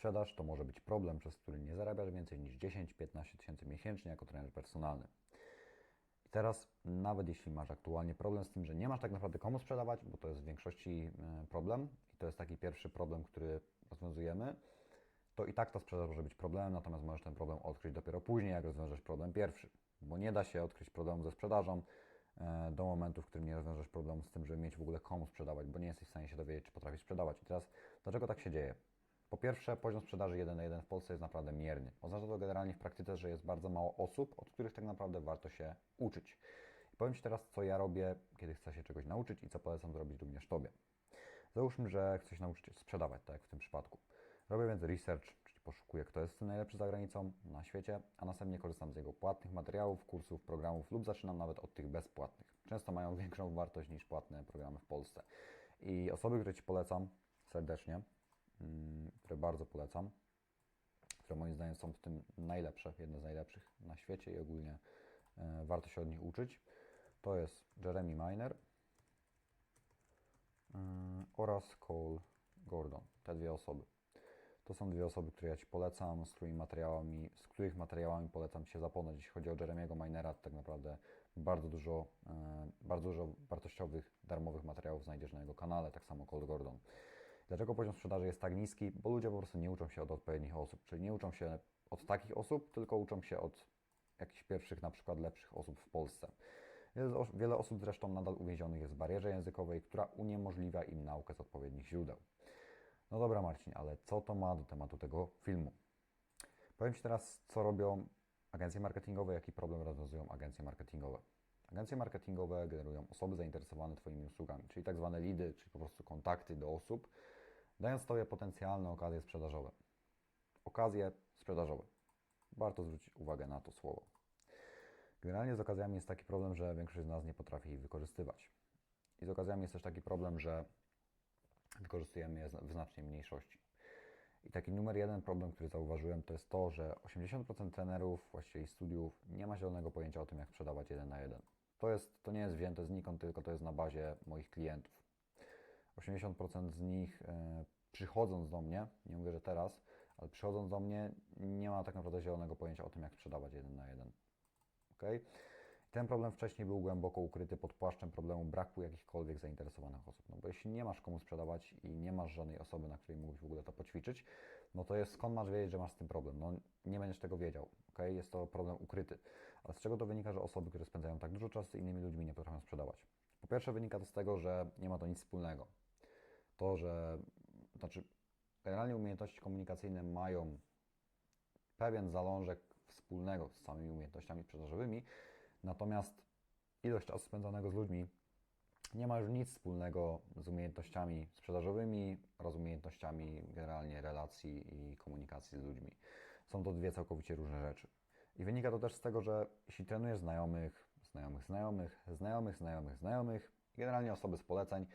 sprzedaż to może być problem, przez który nie zarabiasz więcej niż 10-15 tysięcy miesięcznie jako trener personalny. I teraz, nawet jeśli masz aktualnie problem z tym, że nie masz tak naprawdę komu sprzedawać, bo to jest w większości e, problem i to jest taki pierwszy problem, który rozwiązujemy, to i tak ta sprzedaż może być problemem, natomiast możesz ten problem odkryć dopiero później, jak rozwiążesz problem pierwszy. Bo nie da się odkryć problemu ze sprzedażą e, do momentu, w którym nie rozwiążesz problemu z tym, żeby mieć w ogóle komu sprzedawać, bo nie jesteś w stanie się dowiedzieć, czy potrafisz sprzedawać. I teraz, dlaczego tak się dzieje? Po pierwsze, poziom sprzedaży 1 na 1 w Polsce jest naprawdę mierny. Oznacza to generalnie w praktyce, że jest bardzo mało osób, od których tak naprawdę warto się uczyć. I powiem Ci teraz, co ja robię, kiedy chcę się czegoś nauczyć i co polecam zrobić również Tobie. Załóżmy, że chcesz się nauczyć sprzedawać, tak jak w tym przypadku. Robię więc research, czyli poszukuję, kto jest najlepszy za granicą, na świecie, a następnie korzystam z jego płatnych materiałów, kursów, programów lub zaczynam nawet od tych bezpłatnych. Często mają większą wartość niż płatne programy w Polsce. I osoby, które Ci polecam serdecznie, które bardzo polecam, które moim zdaniem są w tym najlepsze, jedne z najlepszych na świecie i ogólnie e, warto się od nich uczyć, to jest Jeremy Miner yy, oraz Cole Gordon. Te dwie osoby. To są dwie osoby, które ja Ci polecam, z materiałami, z których materiałami polecam się zapoznać. Jeśli chodzi o Jeremiego Minera, to tak naprawdę bardzo dużo, e, bardzo dużo wartościowych, darmowych materiałów znajdziesz na jego kanale, tak samo Cold Gordon. Dlaczego poziom sprzedaży jest tak niski? Bo ludzie po prostu nie uczą się od odpowiednich osób, czyli nie uczą się od takich osób, tylko uczą się od jakichś pierwszych, na przykład lepszych osób w Polsce. Wiele osób zresztą nadal uwięzionych jest w barierze językowej, która uniemożliwia im naukę z odpowiednich źródeł. No dobra, Marcin, ale co to ma do tematu tego filmu? Powiem Ci teraz, co robią agencje marketingowe, jaki problem rozwiązują agencje marketingowe. Agencje marketingowe generują osoby zainteresowane Twoimi usługami, czyli tak zwane lidy, czyli po prostu kontakty do osób, dając Tobie potencjalne okazje sprzedażowe. Okazje sprzedażowe. Warto zwrócić uwagę na to słowo. Generalnie z okazjami jest taki problem, że większość z nas nie potrafi ich wykorzystywać. I z okazjami jest też taki problem, że wykorzystujemy je w znacznej mniejszości. I taki numer jeden problem, który zauważyłem, to jest to, że 80% trenerów, właściwie studiów, nie ma zielonego pojęcia o tym, jak sprzedawać jeden na jeden. To, jest, to nie jest wzięte znikąd, tylko to jest na bazie moich klientów. 80% z nich e, przychodząc do mnie, nie mówię, że teraz, ale przychodząc do mnie, nie ma tak naprawdę zielonego pojęcia o tym, jak sprzedawać jeden na jeden. Okay? Ten problem wcześniej był głęboko ukryty pod płaszczem problemu braku jakichkolwiek zainteresowanych osób. No bo jeśli nie masz komu sprzedawać i nie masz żadnej osoby, na której mógłbyś w ogóle to poćwiczyć, no to jest skąd masz wiedzieć, że masz z tym problem? No nie będziesz tego wiedział, ok? Jest to problem ukryty. Ale z czego to wynika, że osoby, które spędzają tak dużo czasu z innymi ludźmi nie potrafią sprzedawać? Po pierwsze wynika to z tego, że nie ma to nic wspólnego. To, że, znaczy generalnie umiejętności komunikacyjne mają pewien zalążek wspólnego z samymi umiejętnościami sprzedażowymi, Natomiast ilość czasu spędzonego z ludźmi nie ma już nic wspólnego z umiejętnościami sprzedażowymi oraz umiejętnościami generalnie relacji i komunikacji z ludźmi. Są to dwie całkowicie różne rzeczy. I wynika to też z tego, że jeśli trenujesz znajomych, znajomych, znajomych, znajomych, znajomych, znajomych, generalnie osoby z poleceń,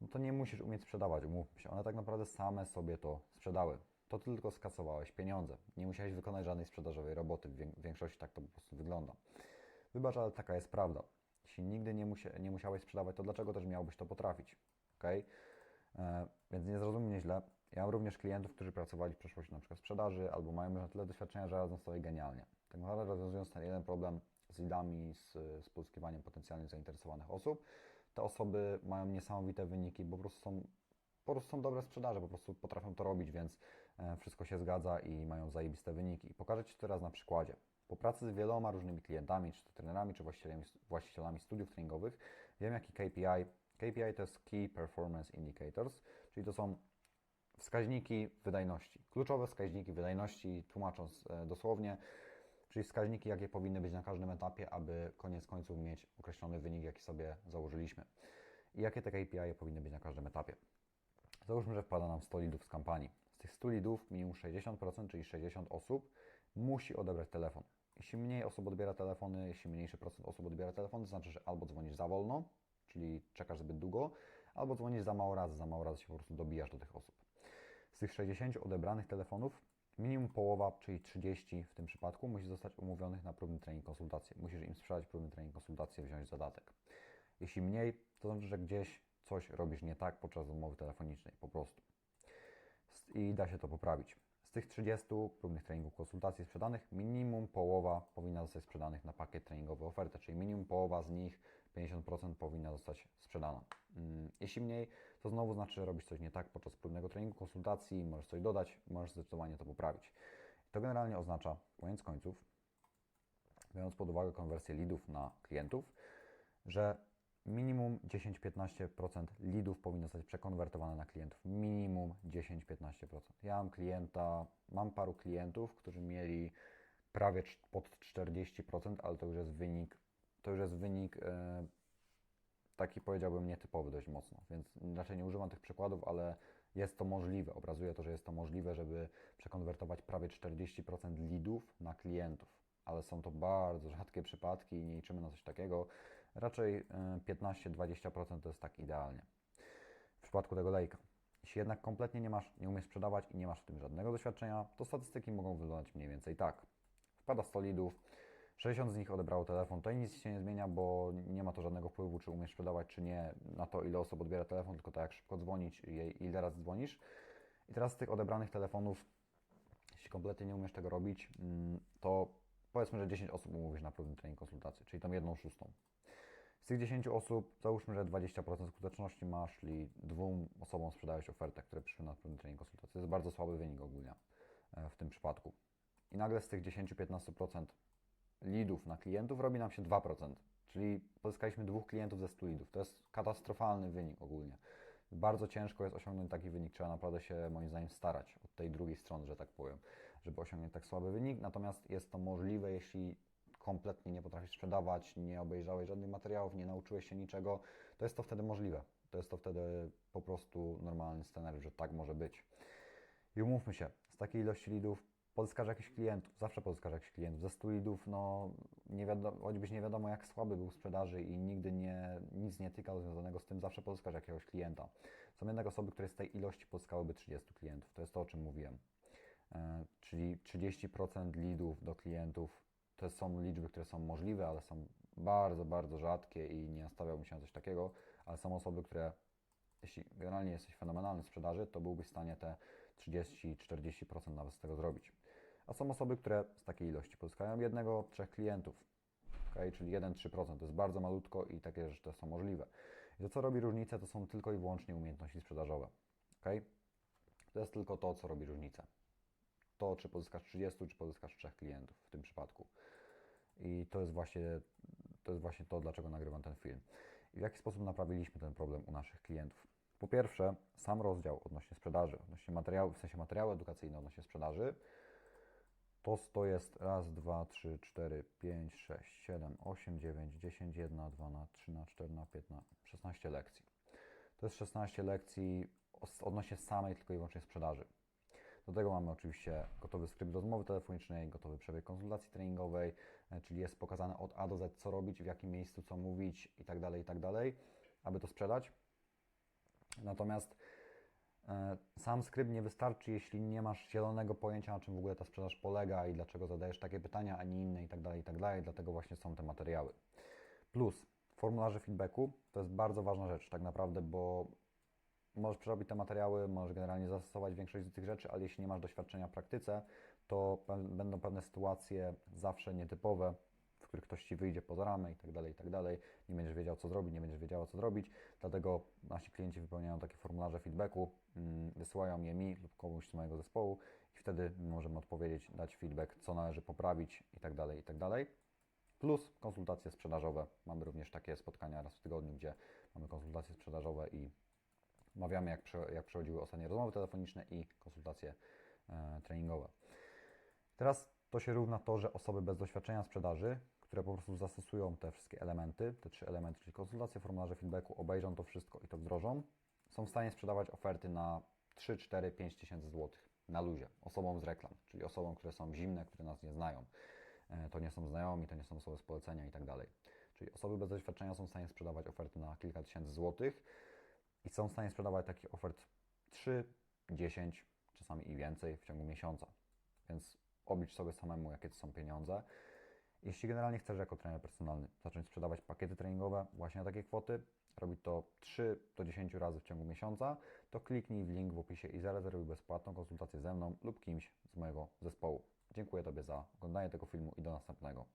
no to nie musisz umieć sprzedawać, umówmy się. One tak naprawdę same sobie to sprzedały. To ty tylko skasowałeś pieniądze. Nie musiałeś wykonać żadnej sprzedażowej roboty. W większości tak to po prostu wygląda. Wybacz, ale taka jest prawda. Jeśli nigdy nie, musia, nie musiałeś sprzedawać, to dlaczego też miałbyś to potrafić? ok? E, więc nie zrozum mnie źle. Ja mam również klientów, którzy pracowali w przeszłości na przykład w sprzedaży albo mają już na tyle doświadczenia, że radzą sobie genialnie. Tak naprawdę rozwiązując ten jeden problem z lidami, z, z pozyskiwaniem potencjalnie zainteresowanych osób, te osoby mają niesamowite wyniki, bo po prostu są po prostu są dobre sprzedaże, po prostu potrafią to robić, więc e, wszystko się zgadza i mają zajebiste wyniki. I pokażę Ci teraz na przykładzie. Po pracy z wieloma różnymi klientami, czy to trenerami, czy właścicielami, właścicielami studiów treningowych, wiem jaki KPI. KPI to jest Key Performance Indicators, czyli to są wskaźniki wydajności. Kluczowe wskaźniki wydajności, tłumacząc e, dosłownie, czyli wskaźniki, jakie powinny być na każdym etapie, aby koniec końców mieć określony wynik, jaki sobie założyliśmy. I jakie te KPI powinny być na każdym etapie. Załóżmy, że wpada nam 100 lidów z kampanii. Z tych 100 lidów minimum 60%, czyli 60 osób musi odebrać telefon. Jeśli mniej osób odbiera telefony, jeśli mniejszy procent osób odbiera telefony, to znaczy, że albo dzwonisz za wolno, czyli czekasz zbyt długo, albo dzwonisz za mało razy, za mało razy się po prostu dobijasz do tych osób. Z tych 60 odebranych telefonów, minimum połowa, czyli 30 w tym przypadku, musi zostać umówionych na próbny trening konsultację. Musisz im sprzedać próbny trening konsultację, wziąć zadatek. Jeśli mniej, to znaczy, że gdzieś coś robisz nie tak podczas rozmowy telefonicznej, po prostu. i da się to poprawić. Z tych 30 próbnych treningów konsultacji sprzedanych, minimum połowa powinna zostać sprzedanych na pakiet treningowy ofertę, czyli minimum połowa z nich, 50% powinna zostać sprzedana. Mm, Jeśli mniej, to znowu znaczy, że robisz coś nie tak podczas próbnego treningu konsultacji, możesz coś dodać, możesz zdecydowanie to poprawić. To generalnie oznacza, koniec końców, biorąc pod uwagę konwersję leadów na klientów, że minimum 10-15% leadów powinno zostać przekonwertowane na klientów. Minimum 10-15%. Ja mam klienta, mam paru klientów, którzy mieli prawie pod 40%, ale to już jest wynik, to już jest wynik e, taki powiedziałbym nietypowy dość mocno, więc raczej nie używam tych przykładów, ale jest to możliwe. Obrazuje to, że jest to możliwe, żeby przekonwertować prawie 40% leadów na klientów, ale są to bardzo rzadkie przypadki i nie liczymy na coś takiego. Raczej e, 15-20% to jest tak idealnie. W przypadku tego lejka. Jeśli jednak kompletnie nie masz, nie umiesz sprzedawać i nie masz w tym żadnego doświadczenia, to statystyki mogą wyglądać mniej więcej tak. Wpada 100 lidów, 60 z nich odebrało telefon. Tutaj nic się nie zmienia, bo nie ma to żadnego wpływu, czy umiesz sprzedawać, czy nie, na to, ile osób odbiera telefon, tylko tak jak szybko dzwonić i ile razy dzwonisz. I teraz z tych odebranych telefonów, jeśli kompletnie nie umiesz tego robić, mm, to powiedzmy, że 10 osób umówisz na próbny trening konsultacji, czyli tą jedną szóstą. Tych 10 osób, załóżmy, że 20% skuteczności masz, czyli dwóm osobom sprzedałeś ofertę, które przyszły na próbny trening konsultacji. To jest bardzo słaby wynik ogólnie e, w tym przypadku. I nagle z tych 10-15% leadów na klientów robi nam się 2%, czyli pozyskaliśmy dwóch klientów ze 100 leadów. To jest katastrofalny wynik ogólnie. Bardzo ciężko jest osiągnąć taki wynik, trzeba naprawdę się moim zdaniem starać od tej drugiej strony, że tak powiem, żeby osiągnąć tak słaby wynik, natomiast jest to możliwe, jeśli kompletnie nie potrafisz sprzedawać, nie obejrzałeś żadnych materiałów, nie nauczyłeś się niczego, to jest to wtedy możliwe. To jest to wtedy po prostu normalny scenariusz, że tak może być. I umówmy się, z takiej ilości lidów pozyskasz jakichś klientów, zawsze pozyskasz jakichś klientów. Ze 100 lidów, no nie wiadomo, choćbyś nie wiadomo jak słaby był sprzedaży i nigdy nie, nic nie tykał związanego z tym, zawsze pozyskasz jakiegoś klienta. Są jednak osoby, które z tej ilości pozyskałyby 30 klientów. To jest to, o czym mówiłem. E, czyli 30% lidów do klientów to są liczby, które są możliwe, ale są bardzo, bardzo rzadkie i nie nastawiałbym się na coś takiego, ale są osoby, które jeśli generalnie jesteś fenomenalny w sprzedaży, to byłbyś w stanie te 30-40% nawet z tego zrobić. A są osoby, które z takiej ilości pozyskają jednego, trzech klientów, okay? czyli 1-3%. To jest bardzo malutko i takie rzeczy są możliwe. I to, co robi różnicę, to są tylko i wyłącznie umiejętności sprzedażowe. Okay? To jest tylko to, co robi różnicę. To, czy pozyskasz 30, czy pozyskasz trzech klientów w tym przypadku. I to jest właśnie to, jest właśnie to dlaczego nagrywam ten film. I w jaki sposób naprawiliśmy ten problem u naszych klientów. Po pierwsze, sam rozdział odnośnie sprzedaży, odnośnie materiału, w sensie materiały edukacyjne odnośnie sprzedaży, to, to jest raz, dwa, trzy, cztery, pięć, sześć, siedem, osiem, dziewięć, dziesięć, jedna, dwa, na trzy, na cztery, na pięć, na 16 lekcji. To jest 16 lekcji odnośnie samej tylko i wyłącznie sprzedaży. Do tego mamy oczywiście gotowy skrypt rozmowy telefonicznej, gotowy przebieg konsultacji treningowej, e, czyli jest pokazane od A do Z, co robić, w jakim miejscu, co mówić i tak dalej, i tak dalej, aby to sprzedać. Natomiast e, sam skrypt nie wystarczy, jeśli nie masz zielonego pojęcia, na czym w ogóle ta sprzedaż polega i dlaczego zadajesz takie pytania, a nie inne i tak dalej, i tak. Dlatego właśnie są te materiały. Plus formularze feedbacku to jest bardzo ważna rzecz, tak naprawdę, bo możesz przerobić te materiały, możesz generalnie zastosować większość z tych rzeczy, ale jeśli nie masz doświadczenia w praktyce, to będą pewne sytuacje zawsze nietypowe, w których ktoś ci wyjdzie poza ramę i tak dalej, i tak dalej. Nie będziesz wiedział, co zrobić, nie będziesz wiedziała, co zrobić. Dlatego nasi klienci wypełniają takie formularze feedbacku, mm, wysyłają je mi lub komuś z mojego zespołu i wtedy możemy odpowiedzieć, dać feedback, co należy poprawić i tak dalej, i tak dalej. Plus konsultacje sprzedażowe. Mamy również takie spotkania raz w tygodniu, gdzie mamy konsultacje sprzedażowe i omawiamy, jak, jak przechodziły ostatnie rozmowy telefoniczne i konsultacje e, treningowe. Teraz to się równa to, że osoby bez doświadczenia sprzedaży, które po prostu zastosują te wszystkie elementy, te trzy elementy, czyli konsultacje, formularze feedbacku, obejrzą to wszystko i to wdrożą, są w stanie sprzedawać oferty na 3, 4, 5 tysięcy złotych na luzie, osobom z reklam, czyli osobom, które są zimne, które nas nie znają. E, To nie są znajomi, to nie są osoby z polecenia i tak dalej. Czyli osoby bez doświadczenia są w stanie sprzedawać oferty na kilka tysięcy złotych i są w stanie sprzedawać takich ofert 3, 10, czasami i więcej w ciągu miesiąca. Więc oblicz sobie samemu, jakie to są pieniądze. Jeśli generalnie chcesz jako trener personalny zacząć sprzedawać pakiety treningowe właśnie na takie kwoty, robić to 3 do 10 razy w ciągu miesiąca, to kliknij w link w opisie i zarezerwuj bezpłatną konsultację ze mną lub kimś z mojego zespołu. Dziękuję Tobie za oglądanie tego filmu i do następnego.